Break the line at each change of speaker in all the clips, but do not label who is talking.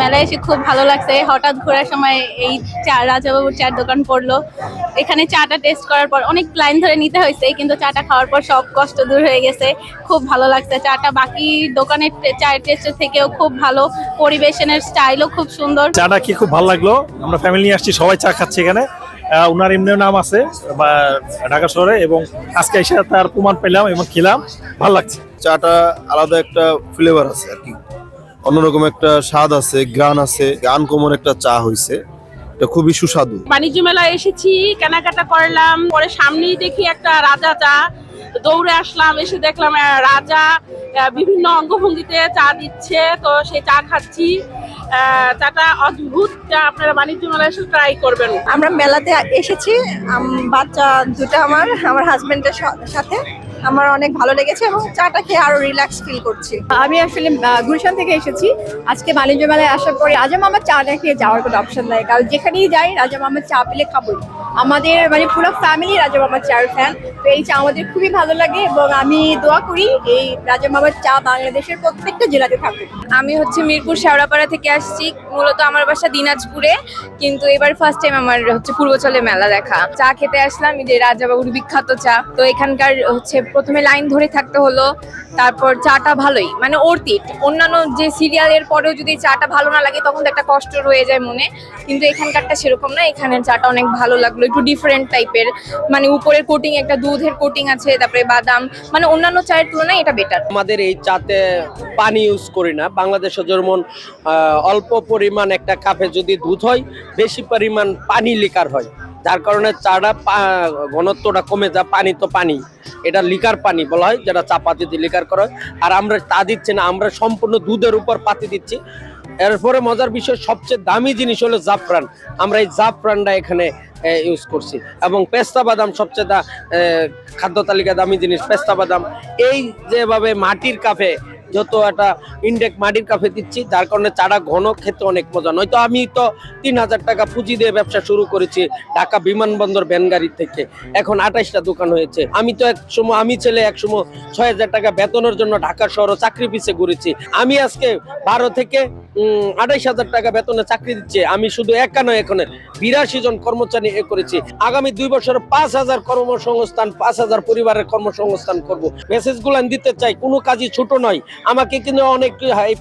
মেলায় এসে খুব ভালো লাগছে। হঠাৎ ঘোরার সময় এই চা রাজাবাবুর চার দোকান পড়ল। এখানে চাটা টেস্ট করার পর অনেক লাইন ধরে নিতে হয়েছে কিন্তু চাটা খাওয়ার পর সব কষ্ট দূর হয়ে গেছে। খুব ভালো লাগছে। চাটা বাকি দোকানের চায়ের টেস্টের থেকেও খুব ভালো। পরিবেশনের স্টাইলও খুব সুন্দর।
চাটা কি খুব ভালো লাগল? আমরা ফ্যামিলি নিয়ে আসছি সবাই চা খাচ্ছি এখানে। আহ, ওনার এমনিও নাম আছে বা ঢাকা শহরে এবং আজকে এসে তার প্রমাণ পেলাম এবং খেলাম। ভালো লাগছে।
চাটা আলাদা একটা ফ্লেভার আছে আর কি। অন্যরকম একটা স্বাদ আছে গ্রান আছে আনকমন একটা চা হইছে। এটা খুবই সুস্বাদু।
বাণিজ্য মেলায় এসেছি কেনাকাটা করলাম পরে সামনেই দেখি একটা রাজা চা। দৌড়ে আসলাম এসে দেখলাম রাজা বিভিন্ন অঙ্গভঙ্গিতে চা দিচ্ছে। তো সেই চা খাচ্ছি। চাটা অদ্ভুত চা আপনারা বাণিজ্য মেলায় এসে ট্রাই করবেন।
আমরা মেলাতে এসেছি আম- বাচ্চা দুটো আমার আমার হাজবেন্ডের সাথে। আমার অনেক ভালো লেগেছে এবং চাটা খেয়ে আরও রিল্যাক্স ফিল করছি।
আমি আসলে গুলশান থেকে এসেছি। আজকে বাণিজ্য মেলায় আসার পরে রাজা মামার চা না খেয়ে যাওয়ার কোনো অপশন নাই। কারণ যেখানেই যাই রাজা মামার চা পেলে খাবোই। আমাদের মানে পুরো ফ্যামিলি রাজা মামার চার ফ্যান তো এই চা আমাদের খুবই ভালো লাগে এবং আমি দোয়া করি এই রাজা মামার চা বাংলাদেশের প্রত্যেকটা জেলাতে থাকুক।
আমি হচ্ছে মিরপুর শেওড়াপাড়া থেকে আসছি। মূলত আমার বাসা দিনাজপুরে কিন্তু এবার ফার্স্ট টাইম আমার হচ্ছে পূর্বচলে মেলা দেখা। চা খেতে আসলাম এই যে রাজাবাবুর বিখ্যাত চা। তো এখানকার হচ্ছে প্রথমে লাইন ধরে থাকতে হলো, তারপর চাটা ভালোই মানে অর্তিট অন্যান্য যে সিরিয়ালের পরেও যদি চাটা ভালো না লাগে, তখন তো একটা কষ্ট রয়ে যায় মনে। কিন্তু এখানকারটা সেরকম না, এখানের চাটা অনেক ভালো লাগল, একটু ডিফারেন্ট টাইপের মানে উপরের কোটিং একটা দুধের কোটিং আছে, তারপরে বাদাম মানে অন্যান্য চায়ের তুলনায় এটা বেটার
আমাদের এই চাতে পানি ইউজ করি না। বাংলাদেশে যেমন অল্প পরিমাণ একটা কাপে যদি দুধ হয়, বেশি পরিমাণ পানি লিকার হয়। যার কারণে চাটা ঘনত্বটা কমে যায়, পানি তো পানি। এটা লিকার পানি বলা হয়, যেটা চা পাতি দিয়ে লিকার করা হয়। আর আমরা তা দিচ্ছি না, আমরা সম্পূর্ণ দুধের উপর পাতি দিচ্ছি। এরপরে মজার বিষয়, সবচেয়ে দামি জিনিস হলো জাফরান। আমরা এই জাফরানটা এখানে ইউজ করছি। এবং পেস্তা বাদাম সবচেয়ে খাদ্য তালিকা দামি জিনিস, পেস্তা বাদাম। এই যেভাবে মাটির কাফে যত একটা ইন্ডেক মাটির কাফে দিচ্ছি, যার কারণে চারা ঘন খেতে অনেক মজা। নয়তো আমি তো তিন হাজার টাকা পুঁজি দিয়ে ব্যবসা শুরু করেছি ঢাকা বিমানবন্দর ভ্যানগাড়ি থেকে। এখন আঠাইশটা দোকান হয়েছে। আমি তো এক সময়, আমি ছেলে এক সময় ছয় হাজার টাকা বেতনের জন্য ঢাকা শহর চাকরি পিছে ঘুরেছি। আমি আজকে বারো থেকে আঠাইশ হাজার টাকা বেতনে চাকরি দিচ্ছে। আমি শুধু একা নয় এখানে বিরাশি জন কর্মচারী এ করেছি। আগামী দুই বছর পাঁচ হাজার কর্মসংস্থান, পাঁচ হাজার পরিবারের কর্মসংস্থান করব। মেসেজগুলো দিতে চাই, কোনো কাজই ছোট নয়। আমাকে কিন্তু অনেক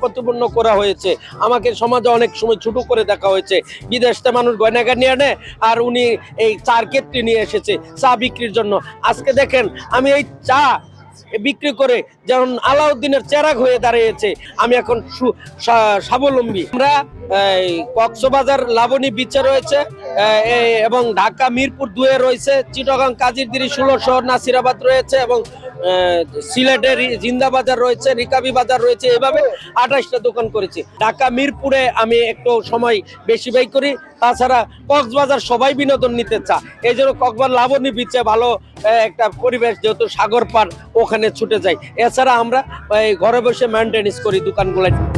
প্রতিপন্ন করা হয়েছে। আমাকে সমাজে অনেক সময় ছোটো করে দেখা হয়েছে। বিদেশতে মানুষ গয়নাগার নিয়ে আনে আর উনি এই চার ক্ষেত্রে নিয়ে এসেছে চা বিক্রির জন্য। আজকে দেখেন, আমি এই চা বিক্রি করে যেমন আলাউদ্দিনের চেরাগ হয়ে দাঁড়িয়েছে, আমি এখন স্বাবলম্বী। আমরা কক্সবাজার লাবণী বিচে রয়েছে। এবং ঢাকা, মিরপুর দুয়ে রয়েছে। চিটগাং কাজিরদিরি ষোলো শহর, নাসিরাবাদ রয়েছে এবং সিলেটের রি- জিন্দাবাজার রয়েছে, রিকাবি বাজার রয়েছে। এভাবে আঠাশটা দোকান করেছি। ঢাকা, মিরপুরে আমি একটু সময় বেশি ব্যয় করি। তাছাড়া কক্সবাজার সবাই বিনোদন নিতে চা এই জন্য কক্সবাজার লাবণী বিচে ভালো একটা পরিবেশ যেহেতু সাগর পার ওখানে ছুটে যাই। এছাড়া আমরা ঘরে বসে মেনটেন্স করি দোকানগুলো